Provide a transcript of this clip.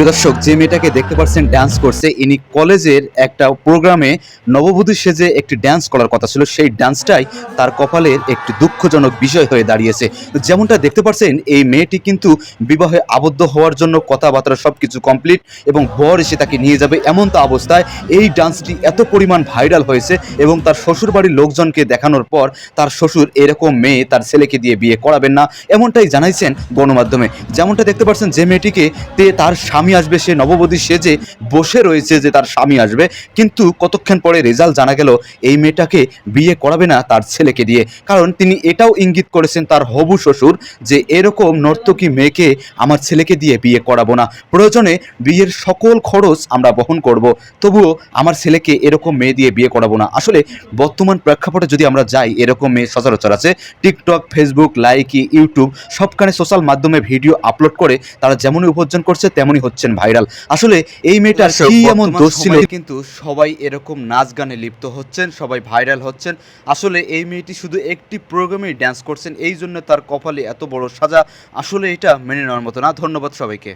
প্রিয় দর্শক, যে মেয়েটাকে দেখতে পাচ্ছেন ডান্স করছে, ইনি কলেজের একটা প্রোগ্রামে নববধূ সেজে একটি ডান্স করার কথা ছিল। সেই ডান্সটাই তার কপালের একটি দুঃখজনক বিষয় হয়ে দাঁড়িয়েছে। যেমনটা দেখতে পাচ্ছেন এই মেয়েটি কিন্তু বিবাহে আবদ্ধ হওয়ার জন্য কথাবার্তা সব কিছু কমপ্লিট এবং বর এসে তাকে নিয়ে যাবে এমন তো অবস্থায়। এই ডান্সটি এত পরিমাণ ভাইরাল হয়েছে এবং তার শ্বশুর বাড়ির লোকজনকে দেখানোর পর তার শ্বশুর এরকম মেয়ে তার ছেলেকে দিয়ে বিয়ে করাবেন না, এমনটাই জানাইছেন গণমাধ্যমে। যেমনটা দেখতে পাচ্ছেন যে মেয়েটিকে তে তার স্বামী আসবে, সে নববধূ সেজে বসে রয়েছে যে তার স্বামী আসবে। কিন্তু কতক্ষণ পরে রেজাল্ট জানা গেল, এই মেয়েটাকে বিয়ে করাবে না তার ছেলেকে দিয়ে। কারণ তিনি এটাও ইঙ্গিত করেছেন তার হবু শ্বশুর যে, এরকম নর্তকী মেয়েকে আমার ছেলেকে দিয়ে বিয়ে করাবো না। প্রয়োজনে বিয়ের সকল খরচ আমরা বহন করব। তবুও আমার ছেলেকে এরকম মেয়ে দিয়ে বিয়ে করাবো না। আসলে বর্তমান প্রেক্ষাপটে যদি আমরা যাই, এরকম মেয়ে সচরাচর আছে। টিকটক, ফেসবুক, লাইকি, ইউটিউব, সবখানে সোশ্যাল মাধ্যমে ভিডিও আপলোড করে তারা যেমনই উপার্জন করছে, তেমনই হচ্ছেন ভাইরাল। আসলে এই মেয়েটার কি এমন দোষ ছিল? কিন্তু সবাই এরকম নাচ গানে লিপ্ত হচ্ছেন সবাই ভাইরাল হচ্ছেন। আসলে এই মেয়েটি শুধু একটি প্রোগ্রামেই ড্যান্স করছেন এই জন্য তার কপালে এত বড় সাজা। আসলে এটা মেনে নেওয়ার মতো না। ধন্যবাদ সবাইকে।